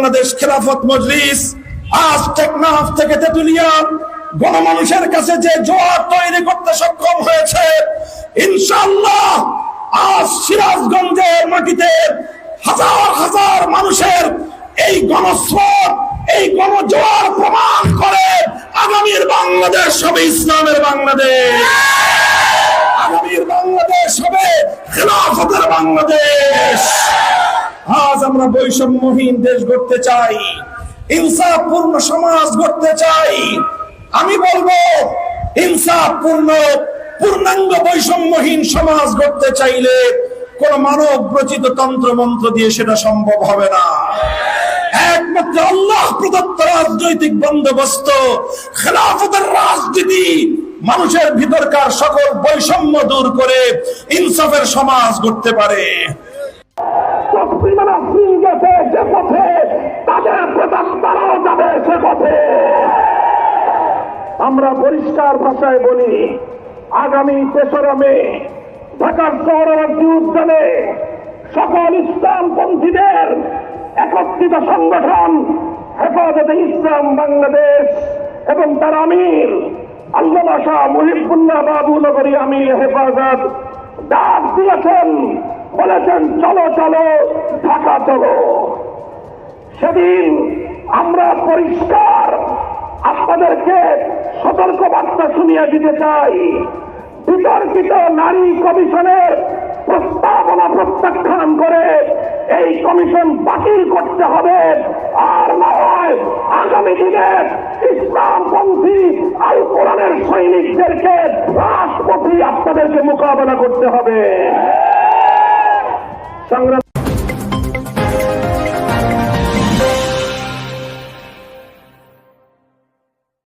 বাংলাদেশ খেলাফত মজলিস, আজ টেকনাফ থেকে তেতুলিয়া গণমানুষের কাছে যে জোয়ার তৈরি করতে সক্ষম হয়েছে, ইনশাআল্লাহ আজ সিরাজগঞ্জের মাটিতে হাজার হাজার মানুষের এই গণস্রোত, এই গণজোয়ার প্রমাণ করে আগামীর বাংলাদেশ হবে ইসলামের বাংলাদেশ। আগামীর বাংলাদেশ হবে খেলাফতের বাংলাদেশ। আমরা বৈষম্যহীন দেশ গড়তে চাই, ইনসাফপূর্ণ সমাজ গড়তে চাই। আমি বলব, ইনসাফপূর্ণ, পূর্ণাঙ্গ বৈষম্যহীন সমাজ গড়তে চাইলে কোন মানব রচিত তন্ত্র মন্ত্র দিয়ে সেটা সম্ভব হবে না। একমাত্র আল্লাহ প্রদত্ত রাজনৈতিক বন্দোবস্ত, খেলাফতের রাজনীতি, মানুষের ভিতরকার সকল বৈষম্য দূর করে ইনসাফের সমাজ গড়তে পারে। আমরা পরিষ্কার ভাষায় বলি, আগামী তেসরা মে ঢাকার সৌরবর্তী উদ্যানে সকল ইসলামপন্থীদের একত্রিত সংগঠন, হেফাজতে ইসলাম বাংলাদেশ এবং তার আমির, আল্লামা শাহ মুহিবুল্লাহ বাবু নগরী আমির হেফাজত ডাক দিয়েছেন, বলেছেন, চলো চলো, ঢাকা চলো। সেদিন আমরা পরিষ্কার আপনাদেরকে সতর্ক বার্তা শুনিয়ে দিতে চাই। বিতর্কিত নারী কমিশনের প্রস্তাবনা প্রত্যাখ্যান করে এই কমিশন বাতিল করতে হবে। আর না হয় আগামী দিনে ইসলামপন্থী আল কোরআনের সৈনিকদেরকে রাষ্ট্রপতি আপনাদেরকে মোকাবেলা করতে হবে। সংগ্রাম